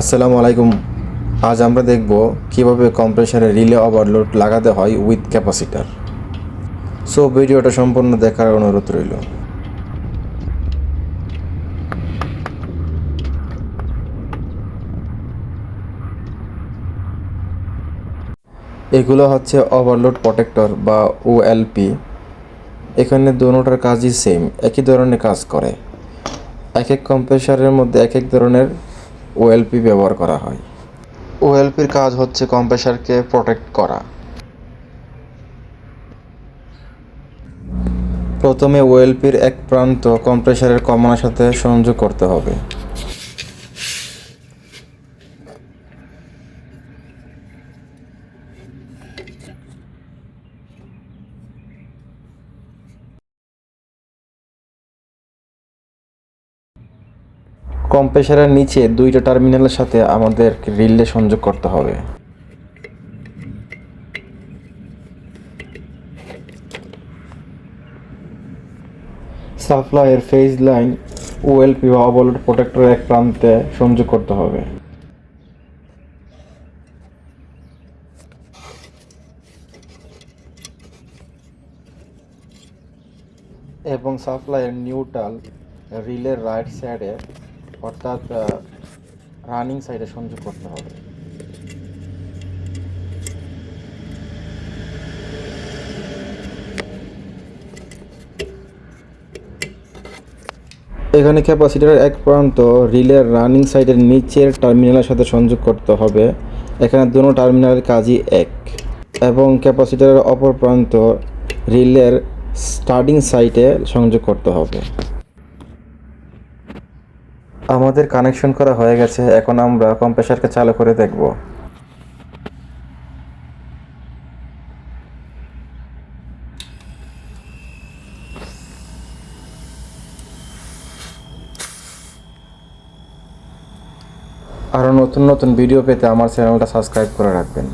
আসসালামু আলাইকুম। আজ আমরা দেখব কীভাবে কম্প্রেসারে রিলে ওভারলোড লাগাতে হয় উইথ ক্যাপাসিটার। সো, ভিডিওটা সম্পূর্ণ দেখার অনুরোধ রইল। এগুলো হচ্ছে ওভারলোড প্রোটেক্টর বা ওএলপি। এখানে দুটোটার কাজই সেম একই ধরনের কাজ করে। এক এক কম্প্রেসারের মধ্যে এক এক ধরনের ওএলপি ব্যবহার করা হয়। ওএলপির কাজ হচ্ছে কম্প্রেসারকে প্রোটেক্ট করা। প্রথমে ওএলপির এক প্রান্ত কম্প্রেসারের কমানোর সাথে সংযোগ করতে হবে। কম্প্রেসারের নিচে দুইটা টার্মিনালের সাথে আমাদের রিলে সংযোগ করতে হবে। সাপ্লাইয়ের ফেজ লাইন ওএলপি বা অবলোড প্রোটেক্টরের এক প্রান্তে সংযোগ করতে হবে। এবং সাপ্লাইয়ের নিউট্রাল রিলের রাইট সাইডে অর্থাৎ রানিং সাইডে সংযোগ করতে হবে। এখানে ক্যাপাসিটারের এক প্রান্ত রিলের রানিং সাইডের নিচের টার্মিনালের সাথে সংযোগ করতে হবে। এখানে দুটো টার্মিনালের কাজই এক। এবং ক্যাপাসিটারের অপর প্রান্ত রিলের স্টার্টিং সাইটে সংযোগ করতে হবে। আমাদের কানেকশন করা হয়ে গেছে, এখন আমরা কম্প্রেসারকে চালু করে দেখব। আরও নতুন নতুন ভিডিও পেতে আমার চ্যানেলটা সাবস্ক্রাইব করে রাখবেন।